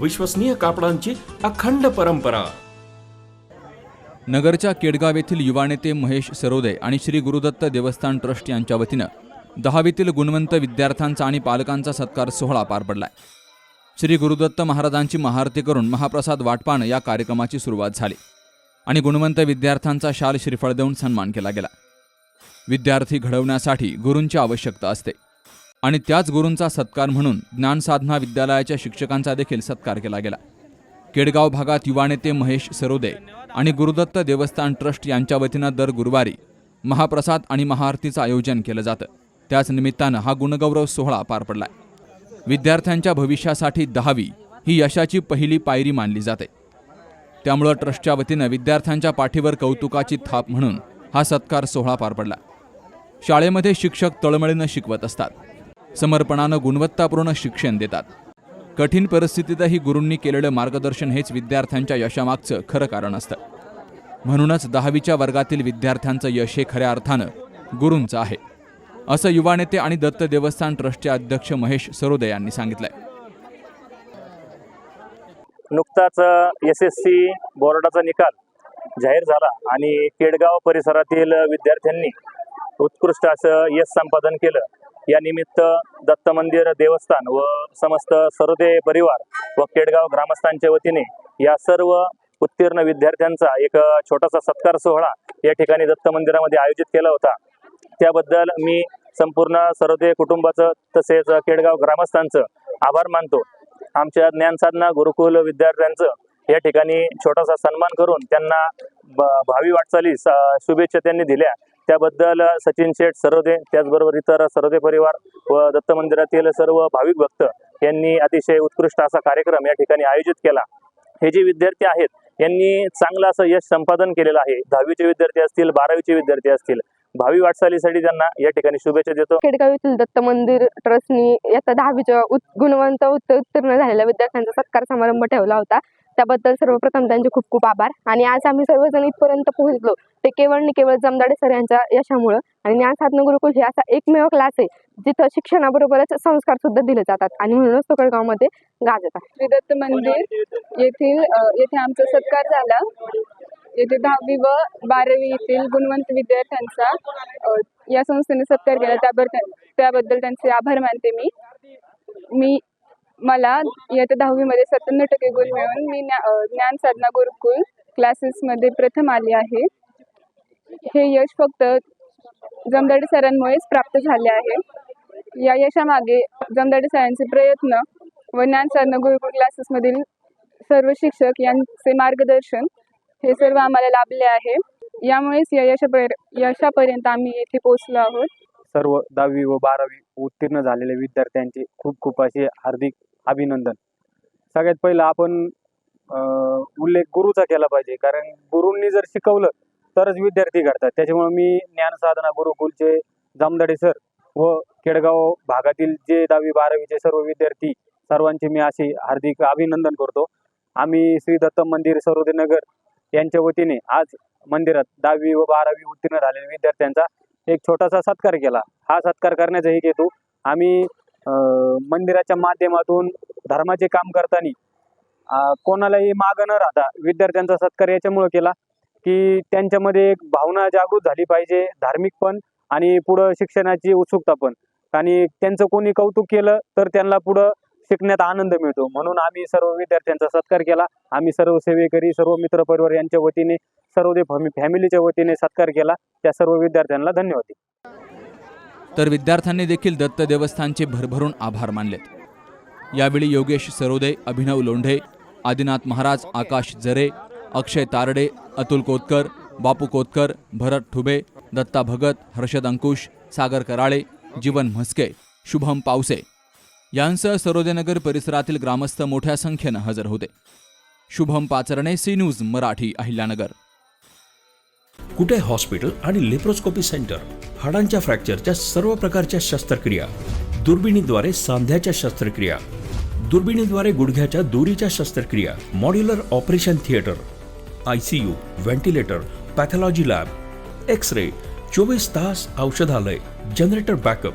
विश्वसनीय कापडांची अखंड परंपरा. नगरच्या केडगाव येथील युवा नेते महेश सरोदे आणि श्री गुरुदत्त देवस्थान ट्रस्ट यांच्या वतीनं दहावीतील गुणवंत विद्यार्थ्यांचा आणि पालकांचा सत्कार सोहळा पार पडलाय. श्री गुरुदत्त महाराजांची महाआरती करून महाप्रसाद वाटपानं या कार्यक्रमाची सुरुवात झाली आणि गुणवंत विद्यार्थ्यांचा शाल श्रीफळ देऊन सन्मान केला गेला. विद्यार्थी घडवण्यासाठी गुरूंची आवश्यकता असते. आणि त्याच गुरूंचा सत्कार म्हणून ज्ञानसाधना विद्यालयाच्या शिक्षकांचा देखील सत्कार केला गेला. केडगाव भागात युवा नेते महेश सरोदे आणि गुरुदत्त देवस्थान ट्रस्ट यांच्या वतीनं दर गुरुवारी महाप्रसाद आणि महाआरतीचं आयोजन केलं जातं. त्याच निमित्तानं हा गुणगौरव सोहळा पार पडलाय. विद्यार्थ्यांच्या भविष्यासाठी दहावी ही यशाची पहिली पायरी मानली जाते. त्यामुळं ट्रस्टच्या वतीनं विद्यार्थ्यांच्या पाठीवर कौतुकाची थाप म्हणून हा सत्कार सोहळा पार पडला. शाळेमध्ये शिक्षक तळमळीनं शिकवत असतात. समर्पणानं गुणवत्तापूर्ण शिक्षण देतात. कठीण परिस्थितीतही गुरूंनी केलेलं मार्गदर्शन हेच विद्यार्थ्यांच्या यशामागचं खरं कारण असतं. म्हणूनच दहावीच्या वर्गातील विद्यार्थ्यांचं यश हे खऱ्या अर्थानं गुरूंचं आहे. असं युवा नेते आणि दत्त देवस्थान ट्रस्टचे अध्यक्ष महेश सरोदे यांनी सांगितलंय. नुकताच एस एस सी बोर्डाचा निकाल जाहीर झाला आणि केडगाव परिसरातील विद्यार्थ्यांनी उत्कृष्ट असं यश संपादन केलं. या निमित्त दत्त मंदिर देवस्थान व समस्त सरोदे परिवार व केडगाव ग्रामस्थांच्या वतीने या सर्व उत्तीर्ण विद्यार्थ्यांचा एक छोटासा सत्कार सोहळा या ठिकाणी दत्त मंदिरामध्ये आयोजित केला होता. त्याबद्दल मी संपूर्ण सरोदे कुटुंबाचं तसेच केडगाव ग्रामस्थांचं आभार मानतो. आमच्या ज्ञानसाधना गुरुकुल विद्यार्थ्यांचं या ठिकाणी छोटासा सन्मान करून त्यांना ब- भावी वाटचाली शुभेच्छा त्यांनी दिल्या. त्याबद्दल सचिन शेठ सरोदे त्याचबरोबर इतर सरोदे परिवार व दत्त मंदिरातील सर्व भाविक भक्त यांनी अतिशय उत्कृष्ट असा कार्यक्रम या ठिकाणी आयोजित केला. हे जे विद्यार्थी आहेत यांनी चांगलं असं यश संपादन केलेलं आहे. दहावीचे विद्यार्थी असतील बारावीचे विद्यार्थी असतील भावी वाटचालीसाठी त्यांना या ठिकाणी शुभेच्छा देतो. खेडगाव येथील दत्त मंदिर ट्रस्टनी याचा दहावीच्या गुणवंत उत्तीर्ण झालेल्या विद्यार्थ्यांचा सत्कार समारंभ ठेवला होता. त्याबद्दल सर्वप्रथम त्यांचे खूप खूप आभार. आणि आज आम्ही सर्वजण इथपर्यंत पोहोचलो. ते केवळ आणि केवळ जमदाडे सर यांच्या यशामुळं. आणि ज्ञान साधना गुरुकुल हे असा एकमेव क्लास आहे जिथं शिक्षणाबरोबरच संस्कार सुद्धा दिले जातात. आणि म्हणूनच तो गाजत आहे. श्रीदत्त मंदिर येथील येथे आमचा सत्कार झाला. येथे दहावी व बारावी येथील गुणवंत विद्यार्थ्यांचा या संस्थेने सत्कार केला. त्याबद्दल त्याबद्दल त्यांचे आभार मानते मी. मी मला येत्या दहावीमध्ये सत्त्याण्णव टक्के गुण मिळून मी ज्ञान साधना गुरुकुल क्लासेसमध्ये प्रथम आले आहे. हे यश फक्त जमदाडे सरांमुळेच प्राप्त झाले आहे. या यशामागे जमदाडे सरांचे प्रयत्न व ज्ञान साधना गुरुकुल क्लासेसमधील सर्व शिक्षक यांचे मार्गदर्शन हे सर्व आम्हाला लाभले आहे. यामुळेच या यशापर यशापर्यंत आम्ही येथे पोहोचलो आहोत. सर्व दहावी व बारावी उत्तीर्ण झालेल्या विद्यार्थ्यांचे खूप खूप असे हार्दिक अभिनंदन. सगळ्यात पहिलं आपण उल्लेख गुरुचा केला पाहिजे. कारण गुरूंनी जर शिकवलं तरच विद्यार्थी घडतात. त्याच्यामुळे मी ज्ञानसाधना गुरुकुलचे जामदाडे सर व केडगाव भागातील जे दहावी बारावीचे सर्व विद्यार्थी सर्वांचे मी असे हार्दिक अभिनंदन करतो. आम्ही श्री दत्त मंदिर सरोदेनगर यांच्या वतीने आज मंदिरात दहावी व बारावी उत्तीर्ण झालेल्या विद्यार्थ्यांचा एक छोटासा सत्कार केला. हा सत्कार करण्याचाही एक हेतू आम्ही मंदिराच्या माध्यमातून धर्माचे काम करताना कोणालाही मागं न राहता विद्यार्थ्यांचा सत्कार याच्यामुळे केला की त्यांच्यामध्ये एक भावना जागृत झाली पाहिजे धार्मिक पण आणि पुढं शिक्षणाची उत्सुकता पण. आणि त्यांचं कोणी कौतुक केलं तर त्यांना पुढं शिकण्यात आनंद मिळतो. म्हणून आम्ही सर्व विद्यार्थ्यांचा सत्कार केला. आम्ही सर्व सेवेकरी सर्व मित्रपरिवार यांच्या वतीने सर्व दे फॅमिलीच्या वतीने सत्कार केला. त्या सर्व विद्यार्थ्यांना धन्यवाद. तर विद्यार्थ्यांनी देखील दत्त देवस्थानचे भरभरून आभार मानलेत. यावेळी योगेश सरोदे अभिनव लोंढे आदिनाथ महाराज आकाश जरे अक्षय तारडे अतुल कोतकर बापू कोतकर भरत ठुबे दत्ता भगत हर्षद अंकुश सागर कराळे जीवन म्हस्के शुभम पावसे. यांसह सरोदेनगर परिसरातील ग्रामस्थ मोठ्या संख्येनं हजर होते. Shubham Pacharne C news Marathi Ahilyanagar. Kute hospital आणि लेप्रोस्कोपी सेंटर? हाडांच्या फ्रॅक्चरच्या सर्व प्रकारच्या शस्त्रक्रिया. दुर्बिणीद्वारे सांध्याच्या शस्त्रक्रिया. दुर्बिणीद्वारे गुडघ्याच्या दुरीच्या शस्त्रक्रिया. Modular operation theatre. I C U ventilator pathology lab. X ray चोवीस तास औषधालय. Generator backup.